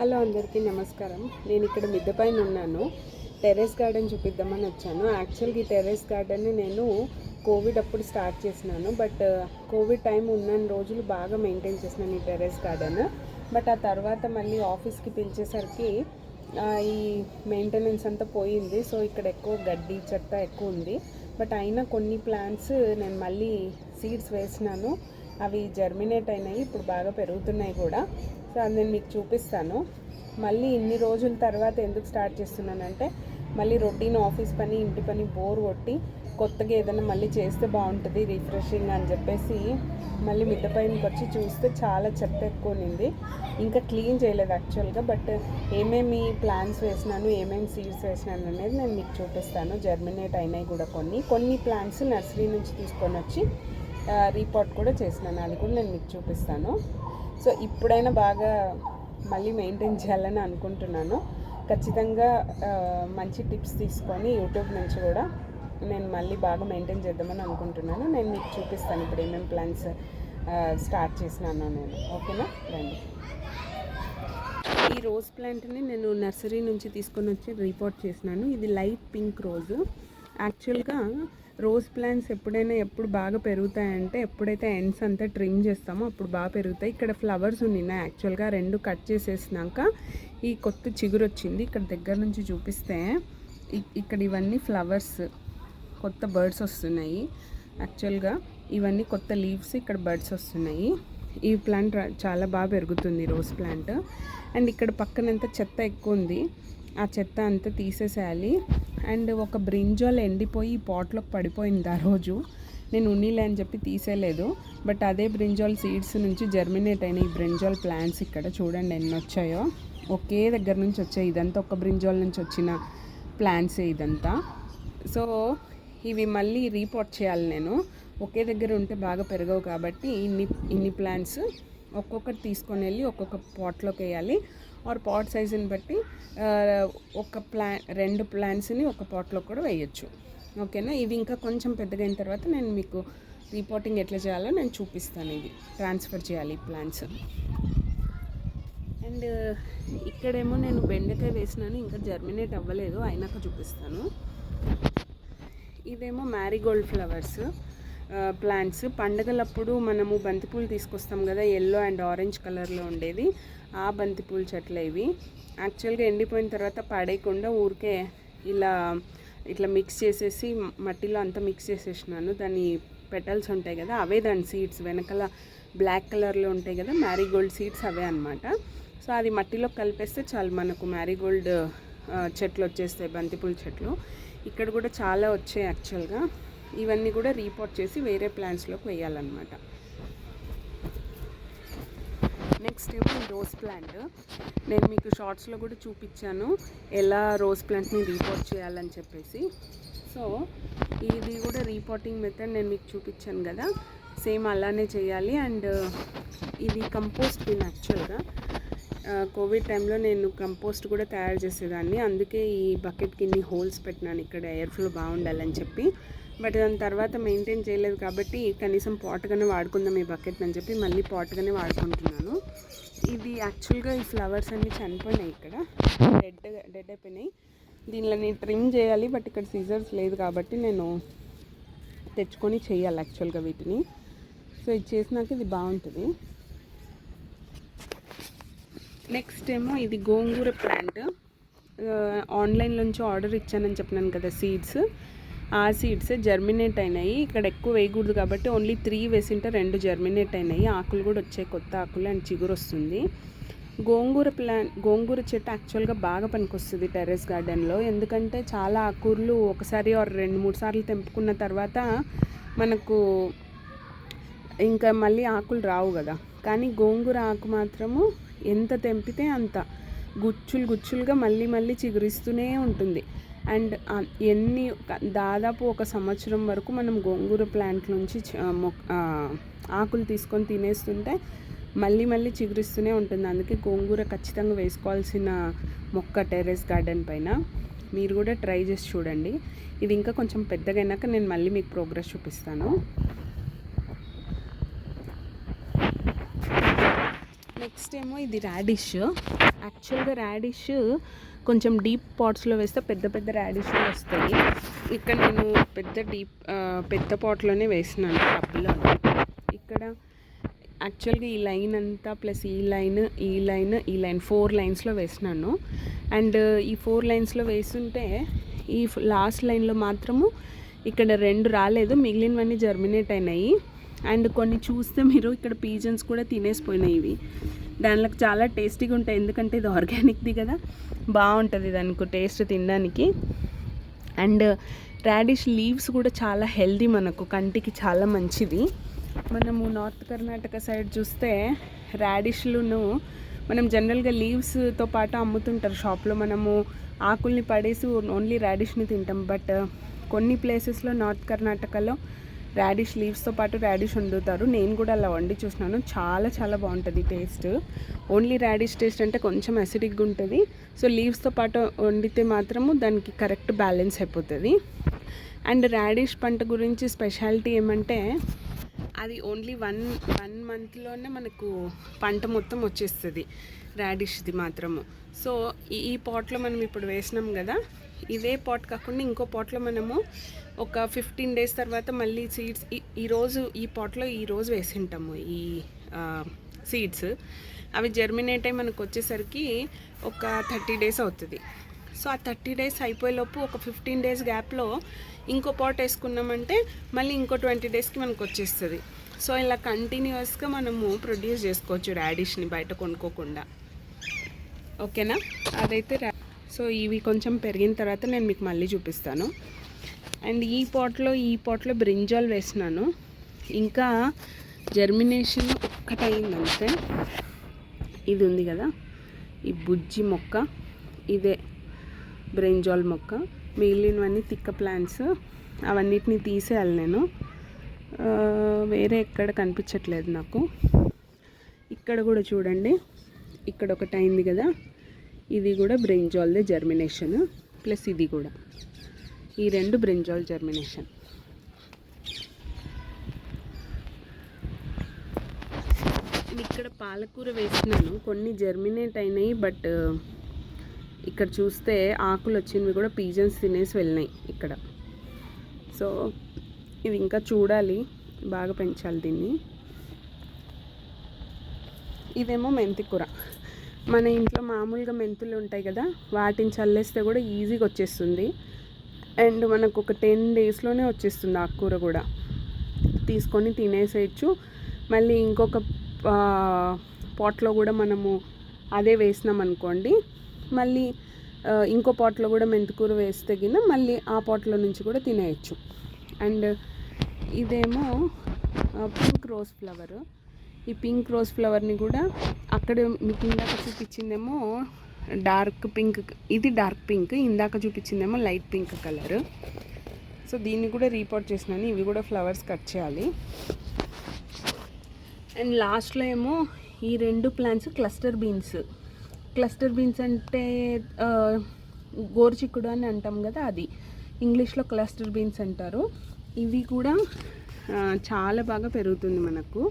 Hello అందరికీ నమస్కారం. నేను ఇక్కడ మిద్దపైన ఉన్నాను. టెర్రస్ గార్డెన్ చూపిద్దామని వచ్చాను. యాక్చువల్గా ఈ టెర్రస్ గార్డెన్ని నేను కోవిడ్ అప్పుడు స్టార్ట్ చేసినాను. బట్ కోవిడ్ టైం ఉన్న రోజులు బాగా మెయింటైన్ చేసినాను ఈ టెర్రస్ గార్డెన్. బట్ ఆ తర్వాత మళ్ళీ ఆఫీస్కి పిలిచేసరికి ఈ మెయింటెనెన్స్ అంతా పోయింది. సో ఇక్కడ ఎక్కువ గడ్డి చెత్త ఎక్కువ ఉంది. బట్ అయినా కొన్ని ప్లాంట్స్ నేను మళ్ళీ సీడ్స్ వేసినాను. అవి జర్మినేట్ అయినాయి. ఇప్పుడు బాగా పెరుగుతున్నాయి కూడా. సో అది నేను మీకు చూపిస్తాను. మళ్ళీ ఇన్ని రోజుల తర్వాత ఎందుకు స్టార్ట్ చేస్తున్నానంటే మళ్ళీ రొటీన్ ఆఫీస్ పని ఇంటి పని బోర్ కొట్టి కొత్తగా ఏదైనా మళ్ళీ చేస్తే బాగుంటుంది రిఫ్రెషింగ్ అని చెప్పేసి మళ్ళీ మిద్ద పైనకి వచ్చి చూస్తే చాలా చెత్త ఎక్కువ ఉంది ఇంకా క్లీన్ చేయలేదు యాక్చువల్గా బట్ ఏమేమి ప్లాంట్స్ వేసినాను ఏమేమి సీడ్స్ వేసినాను అనేది నేను మీకు చూపిస్తాను. జర్మినేట్ అయినాయి కూడా కొన్ని. కొన్ని ప్లాంట్స్ నర్సరీ నుంచి తీసుకొని వచ్చి రీపోర్ట్ కూడా చేసినాను. అది కూడా నేను మీకు చూపిస్తాను. సో ఇప్పుడైనా బాగా మళ్ళీ మెయింటైన్ చేయాలని అనుకుంటున్నాను. ఖచ్చితంగా మంచి టిప్స్ తీసుకొని యూట్యూబ్ నుంచి కూడా నేను మళ్ళీ బాగా మెయింటైన్ చేద్దామని అనుకుంటున్నాను. నేను మీకు చూపిస్తాను ఇప్పుడు ఏమేమి ప్లాన్స్ స్టార్ట్ చేసినాను నేను. ఓకేనా? రండి. ఈ రోజ్ ప్లాంట్ని నేను నర్సరీ నుంచి తీసుకొని వచ్చి రిపోర్ట్ చేసినాను. ఇది లైట్ పింక్ రోజు. యాక్చువల్గా రోజ్ ప్లాంట్స్ ఎప్పుడైనా ఎప్పుడు బాగా పెరుగుతాయంటే ఎప్పుడైతే ఎండ్స్ అంతా ట్రిమ్ చేస్తామో అప్పుడు బాగా పెరుగుతాయి. ఇక్కడ ఫ్లవర్స్ ఉన్నాయి యాక్చువల్గా రెండు కట్ చేసేసినాక ఈ కొత్త చిగురు వచ్చింది. ఇక్కడ దగ్గర నుంచి చూపిస్తే ఇక్కడ ఇవన్నీ ఫ్లవర్స్ కొత్త బర్డ్స్ వస్తున్నాయి. యాక్చువల్గా ఇవన్నీ కొత్త లీవ్స్ ఇక్కడ బర్డ్స్ వస్తున్నాయి. ఈ ప్లాంట్ చాలా బాగా పెరుగుతుంది రోజ్ ప్లాంట్. అండ్ ఇక్కడ పక్కనంతా చెత్త ఎక్కువ ఉంది. ఆ చెత్త అంతా తీసేసేయాలి. అండ్ ఒక బ్రింజాల్ ఎండిపోయి ఈ పాట్లోకి పడిపోయింది ఆ రోజు. నేను ఉన్నీలే అని చెప్పి తీసేయలేదు. బట్ అదే బ్రింజాల్ సీడ్స్ నుంచి జర్మినేట్ అయిన ఈ బ్రింజాల్ ప్లాంట్స్ ఇక్కడ చూడండి ఎన్ని వచ్చాయో. ఒకే దగ్గర నుంచి వచ్చాయి. ఇదంతా ఒక బ్రింజాల్ నుంచి వచ్చిన ప్లాంట్సే ఇదంతా. సో ఇవి మళ్ళీ రీపోర్ట్ చేయాలి నేను. ఒకే దగ్గర ఉంటే బాగా పెరగవు కాబట్టి ఇన్ని ఇన్ని ప్లాంట్స్ ఒక్కొక్కటి తీసుకొని వెళ్ళి ఒక్కొక్క పాట్లోకి వేయాలి. ఆర్ పాట్ సైజుని బట్టి ఒక ప్లా రెండు ప్లాంట్స్ని ఒక పాట్లో కూడా వేయచ్చు. ఓకేనా? ఇవి ఇంకా కొంచెం పెద్దగా అయిన తర్వాత నేను మీకు రిపోర్టింగ్ ఎట్లా చేయాలో నేను చూపిస్తాను ఇది ట్రాన్స్ఫర్ చేయాలి ఈ ప్లాంట్స్ అండ్ ఇక్కడేమో నేను బెండకాయ వేసినాను ఇంకా జర్మినేట్ అవ్వలేదు అయినాక చూపిస్తాను. ఇదేమో మ్యారీగోల్డ్ ఫ్లవర్స్ ప్లాంట్స్ పండగలప్పుడు మనము బంతిపూలు తీసుకొస్తాం కదా ఎల్లో అండ్ ఆరెంజ్ కలర్లో ఉండేది. ఆ బంతిపూల చెట్లు ఇవి. యాక్చువల్గా ఎండిపోయిన తర్వాత పడేయకుండా ఊరికే ఇలా ఇట్లా మిక్స్ చేసేసి మట్టిలో అంతా మిక్స్ చేసేసినాను. దాని పెటల్స్ ఉంటాయి కదా అవే దాని సీడ్స్ వెనకాల బ్లాక్ కలర్లో ఉంటాయి కదా మ్యారీగోల్డ్ సీడ్స్ అవే అనమాట సో అది మట్టిలో కలిపేస్తే చాలు మనకు మ్యారీగోల్డ్ చెట్లు వచ్చేస్తాయి బంతిపూల చెట్లు. ఇక్కడ కూడా చాలా వచ్చాయి యాక్చువల్గా ఇవన్నీ కూడా రీపోర్ట్ చేసి వేరే ప్లాంట్స్లోకి వేయాలన్నమాట. నెక్స్ట్ ఏమో రోజ్ ప్లాంట్ నేను మీకు షార్ట్స్లో కూడా చూపించాను ఎలా రోజ్ ప్లాంట్ని రీపోర్ట్ చేయాలని చెప్పేసి. సో ఇది కూడా రీపోర్టింగ్ మెథడ్ నేను మీకు చూపించాను కదా. సేమ్ అలానే చేయాలి అండ్ uh, ఇది కంపోస్ట్ బిన్ యాక్చువల్గా కోవిడ్ టైంలో నేను కంపోస్ట్ కూడా తయారు చేసేదాన్ని. అందుకే ఈ బకెట్కి ఇన్ని హోల్స్ పెట్టినాను. ఇక్కడ ఎయిర్ ఫ్లో బాగుండాలని చెప్పి. బట్ దాని తర్వాత మెయింటైన్ చేయలేదు కాబట్టి కనీసం పాట్గానే వాడుకుందాం ఈ బకెట్ అని చెప్పి మళ్ళీ పాట్గానే వాడుకుంటున్నాను. ఇది యాక్చువల్గా ఈ ఫ్లవర్స్ అన్నీ చనిపోయినాయి ఇక్కడ. డెడ్ డెడ్ అయిపోయినాయి. దీనిలో నేను ట్రిమ్ చేయాలి బట్ ఇక్కడ సీజర్స్ లేదు కాబట్టి నేను తెచ్చుకొని చేయాలి యాక్చువల్గా వీటిని. సో ఇది చేసినాక ఇది బాగుంటుంది. నెక్స్ట్ ఏమో ఇది గోంగూర ప్లాంట్ ఆన్లైన్ నుంచి ఆర్డర్ ఇచ్చానని చెప్పినాను కదా సీడ్స్ ఆ సీడ్స్ జర్మినేట్ అయినాయి. ఇక్కడ ఎక్కువ వేయకూడదు కాబట్టి ఓన్లీ త్రీ వేసింటే రెండు జర్మినేట్ అయినాయి. ఆకులు కూడా వచ్చాయి. కొత్త ఆకులు అండ్ చిగురు వస్తుంది. గోంగూర ప్లాంట్ గోంగూర చెట్టు యాక్చువల్గా బాగా పనికొస్తుంది టెర్రస్ గార్డెన్లో ఎందుకంటే చాలా ఆకూరలు ఒకసారి ఆర్ రెండు మూడు సార్లు తెంపుకున్న తర్వాత మనకు ఇంకా మళ్ళీ ఆకులు రావు కదా. కానీ గోంగూర ఆకు మాత్రము ఎంత తెంపితే అంత గుచ్చులు గుచ్చులుగా మళ్ళీ మళ్ళీ చిగురిస్తూనే ఉంటుంది. అండ్ ఎన్ని దాదాపు ఒక సంవత్సరం వరకు మనం గోంగూర ప్లాంట్ నుంచి ఆకులు తీసుకొని తినేస్తుంటే మళ్ళీ మళ్ళీ చిగురిస్తూనే ఉంటుంది. అందుకే గోంగూర ఖచ్చితంగా వేసుకోవాల్సిన మొక్క టెర్రస్ గార్డెన్ పైన. మీరు కూడా ట్రై చేసి చూడండి. ఇది ఇంకా కొంచెం పెద్దగైనాక నేను మళ్ళీ మీకు ప్రోగ్రెస్ చూపిస్తాను. నెక్స్ట్ ఏమో ఇది రాడిష్ యాక్చువల్గా రాడిష్ కొంచెం డీప్ పాట్స్లో వేస్తే పెద్ద పెద్ద రాడిష్లు వస్తాయి. ఇక్కడ నేను పెద్ద డీప్ పెద్ద పాట్లోనే వేసినాను టబ్లో ఇక్కడ యాక్చువల్గా ఈ లైన్ అంతా ప్లస్ ఈ లైన్ ఈ లైన్ ఈ లైన్ ఫోర్ లైన్స్లో వేసినాను. అండ్ ఈ ఫోర్ లైన్స్లో వేస్తుంటే ఈ లాస్ట్ లైన్లో మాత్రము ఇక్కడ రెండు రాలేదు మిగిలినవన్నీ జర్మినేట్ అయినాయి. అండ్ కొన్ని చూస్తే మీరు ఇక్కడ పీజన్స్ కూడా తినేసిపోయినాయి ఇవి. దానిలోకి చాలా టేస్టీగా ఉంటాయి. ఎందుకంటే ఇది ఆర్గానిక్ది కదా. బాగుంటుంది దానికి టేస్ట్ తినడానికి. అండ్ రాడిష్ లీవ్స్ కూడా చాలా హెల్దీ మనకు. కంటికి చాలా మంచిది. మనము నార్త్ కర్ణాటక సైడ్ చూస్తే రాడిష్లను మనం జనరల్గా లీవ్స్తో పాటు అమ్ముతుంటారు. షాప్లో మనము ఆకుల్ని పడేసి ఓన్లీ రాడిష్ని తింటాం. బట్ కొన్ని ప్లేసెస్లో నార్త్ కర్ణాటకలో రాడిష్ లీవ్స్తో పాటు రాడిష్ వండుతారు. నేను కూడా అలా వండి చూసినాను. చాలా చాలా బాగుంటుంది టేస్ట్ ఓన్లీ రాడిష్ టేస్ట్ అంటే కొంచెం అసిడిక్గా ఉంటుంది. సో లీవ్స్తో పాటు వండితే మాత్రము దానికి కరెక్ట్ బ్యాలెన్స్ అయిపోతుంది. అండ్ రాడిష్ పంట గురించి స్పెషాలిటీ ఏమంటే అది ఓన్లీ వన్ వన్ మంత్లోనే మనకు పంట మొత్తం వచ్చేస్తుంది. రాడిష్ది మాత్రము. సో ఈ ఈ పాట్లో మనం ఇప్పుడు వేసినాం కదా ఇదే పాట్ కాకుండా ఇంకో పాట్లో మనము ఒక ఫిఫ్టీన్ డేస్ తర్వాత మళ్ళీ సీడ్స్ ఈరోజు ఈ పాట్లో ఈరోజు వేసింటాము ఈ సీడ్స్ అవి జర్మినేట్ అయి మనకు వచ్చేసరికి ఒక థర్టీ డేస్ అవుతుంది. సో ఆ థర్టీ డేస్ అయిపోయేలోపు ఒక ఫిఫ్టీన్ డేస్ గ్యాప్లో ఇంకో పాట్ వేసుకున్నామంటే మళ్ళీ ఇంకో ట్వంటీ డేస్కి మనకు వచ్చేస్తుంది. సో ఇలా కంటిన్యూస్గా మనము ప్రొడ్యూస్ చేసుకోవచ్చు రాడిష్ని బయట కొనుక్కోకుండా. ఓకేనా? అదైతే సో ఇవి కొంచెం పెరిగిన తర్వాత నేను మీకు మళ్ళీ చూపిస్తాను. అండ్ ఈ పాట్లో ఈ పాట్లో బ్రింజాల్ వేసినాను. ఇంకా జర్మినేషన్ ఒక్కటైందంటే ఇది ఉంది కదా ఈ బుజ్జి మొక్క ఇదే బ్రింజాల్ మొక్క. మిగిలినవన్నీ తిక్క ప్లాంట్స్ అవన్నిటిని తీసేయాలి నేను. వేరే ఎక్కడ కనిపించట్లేదు నాకు. ఇక్కడ కూడా చూడండి ఇక్కడ ఒకటి అయింది కదా. ఇది కూడా బ్రింజాల్దే జర్మినేషన్ ప్లస్ ఇది కూడా. ఈ రెండు బ్రింజాల్ జర్మినేషన్ ఇక్కడ పాలకూర వేసినాను కొన్ని జర్మినేట్ అయినాయి బట్ ఇక్కడ చూస్తే ఆకులు వచ్చినవి కూడా పీజన్స్ తినేసి వెళ్ళినాయి ఇక్కడ. సో ఇది ఇంకా చూడాలి. బాగా పెంచాలి దీన్ని. ఇదేమో మెంతికూర. మన ఇంట్లో మామూలుగా మెంతులు ఉంటాయి కదా వాటిని చల్లేస్తే కూడా ఈజీగా వచ్చేస్తుంది. అండ్ మనకు ఒక టెన్ డేస్లోనే వచ్చేస్తుంది ఆకుకూర కూడా. తీసుకొని తినేసేయచ్చు. మళ్ళీ ఇంకొక పాట్లో కూడా మనము అదే వేసినాం అనుకోండి. మళ్ళీ ఇంకో పాట్లో కూడా మెంతికూర వేస్తే కింద మళ్ళీ ఆ పాట్లో నుంచి కూడా తినేయచ్చు. అండ్ ఇదేమో పింక్ రోజ్ ఫ్లవర్ ఈ పింక్ రోజ్ ఫ్లవర్ని కూడా అక్కడ మీకు ఇందాక చూపించిందేమో డార్క్ పింక్ ఇది డార్క్ పింక్ ఇందాక చూపించిందేమో లైట్ పింక్ కలర్. సో దీన్ని కూడా రీపోర్ట్ చేసినాను ఇవి కూడా ఫ్లవర్స్ కట్ చేయాలి. అండ్ లాస్ట్లో ఏమో ఈ రెండు plants cluster beans. Cluster beans అంటే గోరుచిక్కుడు అని అంటాం కదా అది. ఇంగ్లీష్లో క్లస్టర్ బీన్స్ అంటారు. ఇవి కూడా చాలా బాగా పెరుగుతుంది మనకు.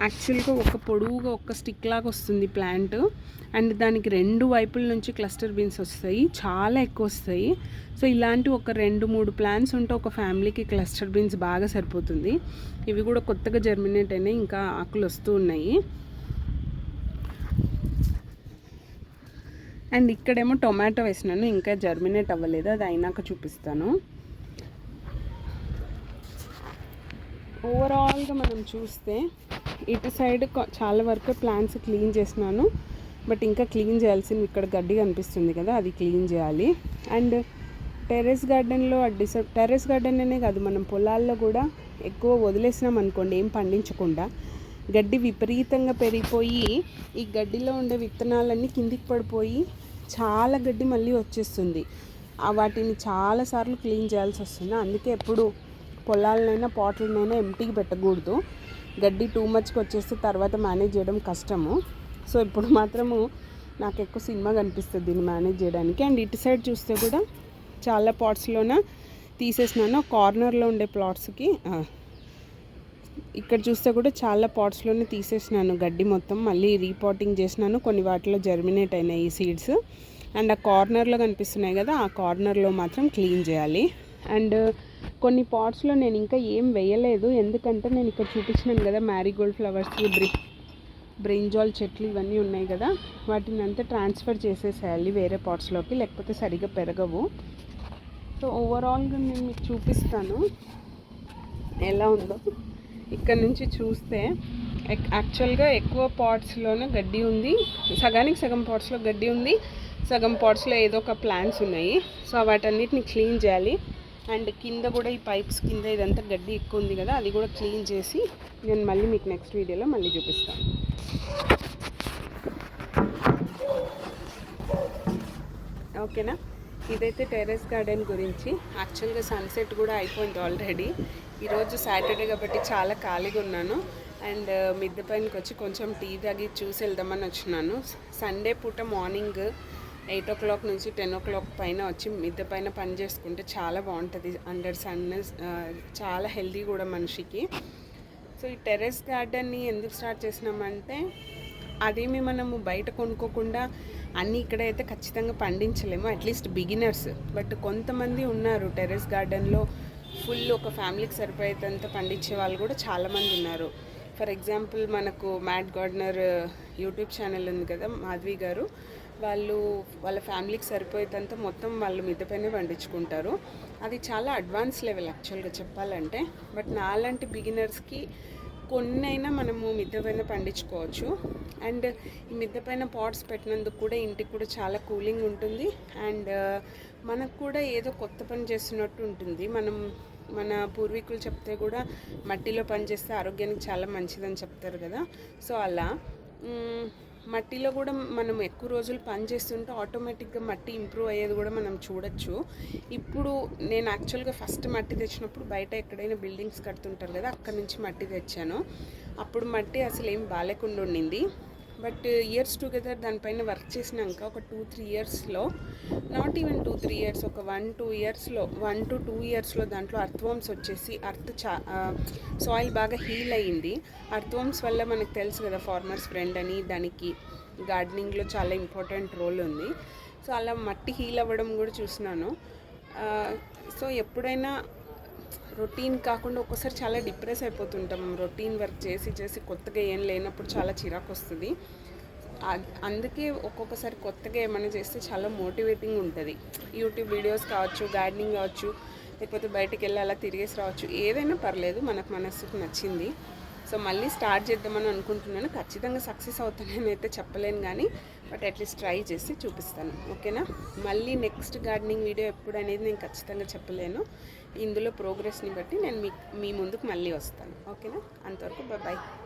యాక్చువల్గా ఒక పొడవుగా ఒక స్టిక్ లాగా వస్తుంది ప్లాంట్. అండ్ దానికి రెండు వైపుల నుంచి క్లస్టర్ బీన్స్ వస్తాయి. చాలా ఎక్కువ వస్తాయి. సో ఇలాంటి ఒక రెండు మూడు ప్లాంట్స్ ఉంటే ఒక ఫ్యామిలీకి క్లస్టర్ బీన్స్ బాగా సరిపోతుంది. ఇవి కూడా కొత్తగా జర్మినేట్ అయినాయి. ఇంకా ఆకులు వస్తూ ఉన్నాయి. అండ్ ఇక్కడేమో టొమాటో వేసినాను. ఇంకా జర్మినేట్ అవ్వలేదు. అది అయినాక చూపిస్తాను. ఓవరాల్గా మనం చూస్తే ఇటు సైడ్ చాలా వరకు ప్లాంట్స్ క్లీన్ చేసినాను. బట్ ఇంకా క్లీన్ చేయాల్సింది ఇక్కడ గడ్డి కనిపిస్తుంది కదా అది క్లీన్ చేయాలి. అండ్ టెర్రస్ గార్డెన్లో డిస టెర్రస్ గార్డెన్ అనే కాదు మనం పొలాల్లో కూడా ఎక్కువ వదిలేసినాం అనుకోండి ఏం పండించకుండా. గడ్డి విపరీతంగా పెరిగిపోయి ఈ గడ్డిలో ఉండే విత్తనాలన్నీ కిందికి పడిపోయి చాలా గడ్డి మళ్ళీ వచ్చేస్తుంది. ఆ వాటిని చాలాసార్లు క్లీన్ చేయాల్సి వస్తుంది. అందుకే ఎప్పుడు పొలాలనైనా పాటలనైనా ఎంటీకి పెట్టకూడదు. గడ్డి టూ మచ్కి వచ్చేస్తే తర్వాత మేనేజ్ చేయడం కష్టము. సో ఇప్పుడు మాత్రము నాకు ఎక్కువ సినిమా కనిపిస్తుంది దీన్ని మేనేజ్ చేయడానికి. అండ్ ఇటు సైడ్ చూస్తే కూడా చాలా పాట్స్లోన తీసేసినాను. కార్నర్లో ఉండే ప్లాట్స్కి ఇక్కడ చూస్తే కూడా చాలా పాట్స్లోనే తీసేసినాను గడ్డి మొత్తం. మళ్ళీ రీపాటింగ్ చేసినాను. కొన్ని వాటిలో జర్మినేట్ అయినాయి ఈ సీడ్స్ అండ్ ఆ కార్నర్లో కనిపిస్తున్నాయి కదా ఆ కార్నర్లో మాత్రం క్లీన్ చేయాలి. అండ్ కొన్ని పాట్స్లో నేను ఇంకా ఏం వేయలేదు. ఎందుకంటే నేను ఇక్కడ చూపించినాను కదా మ్యారీగోల్డ్ ఫ్లవర్స్ బ్రి బ్రింజాల్ చెట్లు ఇవన్నీ ఉన్నాయి కదా. వాటిని అంతా ట్రాన్స్ఫర్ చేసేసేయాలి వేరే పాట్స్లోకి లేకపోతే సరిగా పెరగవు. సో ఓవరాల్గా నేను మీకు చూపిస్తాను. ఎలా ఉందో ఇక్కడ నుంచి చూస్తే యాక్చువల్గా ఎక్కువ పాట్స్లోనే గడ్డి ఉంది. సగానికి సగం పాట్స్లో గడ్డి ఉంది. సగం పాట్స్లో ఏదో ఒక ప్లాంట్స్ ఉన్నాయి. సో వాటన్నిటిని క్లీన్ చేయాలి. అండ్ కింద కూడా ఈ పైప్స్ కింద ఇదంతా గడ్డి ఎక్కువ ఉంది కదా అది కూడా క్లీన్ చేసి నేను మళ్ళీ మీకు నెక్స్ట్ వీడియోలో మళ్ళీ చూపిస్తాను. ఓకేనా? ఇదైతే టెర్రస్ గార్డెన్ గురించి. యాక్చువల్గా సన్సెట్ కూడా అయిపోయింది ఆల్రెడీ. ఈరోజు సాటర్డే కాబట్టి చాలా ఖాళీగా ఉన్నాను. అండ్ మిద్దె పైనకి వచ్చి కొంచెం టీ తాగి చూసి వెళ్దామని వచ్చినాను. సండే పూట మార్నింగ్ ఎయిట్ ఓ క్లాక్ నుంచి టెన్ ఓ క్లాక్ పైన వచ్చి మిద్దె పైన పని చేసుకుంటే చాలా బాగుంటుంది. అండర్ సన్ చాలా హెల్దీ కూడా మనిషికి. సో ఈ టెర్రస్ గార్డెన్ని ఎందుకు స్టార్ట్ చేసినామంటే అదేమి మనము బయట కొనుక్కోకుండా అన్నీ ఇక్కడైతే ఖచ్చితంగా పండించలేము అట్లీస్ట్ బిగినర్స్ బట్ కొంతమంది ఉన్నారు టెర్రస్ గార్డెన్లో ఫుల్ ఒక ఫ్యామిలీకి సరిపోయేంత పండించే వాళ్ళు కూడా చాలామంది ఉన్నారు. ఫర్ ఎగ్జాంపుల్ మనకు మ్యాట్ గార్డనర్ యూట్యూబ్ ఛానల్ ఉంది కదా మాధవి గారు. వాళ్ళు వాళ్ళ ఫ్యామిలీకి సరిపోయేంత మొత్తం వాళ్ళు మిద్దె పైన పండించుకుంటారు. అది చాలా అడ్వాన్స్ లెవెల్ యాక్చువల్గా చెప్పాలంటే. బట్ నాలాంటి బిగినర్స్కి కొన్నైనా మనము మిద్దె పైన పండించుకోవచ్చు. అండ్ ఈ మిద్దె పైన పాట్స్ పెట్టినందుకు కూడా ఇంటికి కూడా చాలా కూలింగ్ ఉంటుంది. అండ్ మనకు కూడా ఏదో కొత్త పని చేస్తున్నట్టు ఉంటుంది. మనం మన పూర్వీకులు చెప్తే కూడా మట్టిలో పని చేస్తే ఆరోగ్యానికి చాలా మంచిదని చెప్తారు కదా. సో అలా మట్టిలో కూడా మనం ఎక్కువ రోజులు పని చేస్తుంటే ఆటోమేటిక్గా మట్టి ఇంప్రూవ్ అయ్యేది కూడా మనం చూడొచ్చు. ఇప్పుడు నేను యాక్చువల్గా ఫస్ట్ మట్టి తెచ్చినప్పుడు బయట ఎక్కడైనా బిల్డింగ్స్ కడుతుంటారు కదా అక్కడ నుంచి మట్టి తెచ్చాను. అప్పుడు మట్టి అసలు ఏం బాగాలేకుండా ఉండింది. బట్ ఇయర్స్ టుగెదర్ దానిపైన వర్క్ చేసినాక ఒక టూ త్రీ ఇయర్స్లో not even two three years ఒక వన్ టూ ఇయర్స్లో వన్ టు టూ ఇయర్స్లో దాంట్లో అర్థవామ్స్ వచ్చేసి అర్త్ చా సాయిల్ బాగా హీల్ అయ్యింది. అర్థవామ్స్ వల్ల మనకు తెలుసు కదా ఫార్మర్స్ ఫ్రెండ్ అని దానికి గార్డెనింగ్లో చాలా ఇంపార్టెంట్ రోల్ ఉంది. సో అలా మట్టి హీల్ అవ్వడం కూడా చూసినాను. సో ఎప్పుడైనా రొటీన్ కాకుండా ఒక్కోసారి చాలా డిప్రెస్ అయిపోతుంటాం. రొటీన్ వర్క్ చేసి చేసి కొత్తగా ఏం లేనప్పుడు చాలా చిరాకు వస్తుంది. అందుకే ఒక్కొక్కసారి కొత్తగా ఏమైనా చేస్తే చాలా మోటివేటింగ్ ఉంటుంది. యూట్యూబ్ వీడియోస్ కావచ్చు గార్డెనింగ్ కావచ్చు లేకపోతే బయటికి వెళ్ళి అలా తిరిగేసి రావచ్చు. ఏదైనా పర్లేదు మనకు మనసుకు నచ్చింది. సో మళ్ళీ స్టార్ట్ చేద్దామని అనుకుంటున్నాను. ఖచ్చితంగా సక్సెస్ అవుతానని అయితే చెప్పలేను కానీ బట్ అట్లీస్ట్ ట్రై చేసి చూపిస్తాను. ఓకేనా? మళ్ళీ నెక్స్ట్ గార్డెనింగ్ వీడియో ఎప్పుడు అనేది నేను ఖచ్చితంగా చెప్పలేను. ఇందులో ప్రోగ్రెస్ని బట్టి నేను మీ మీ ముందుకు మళ్ళీ వస్తాను. ఓకేనా? అంతవరకు బాయ్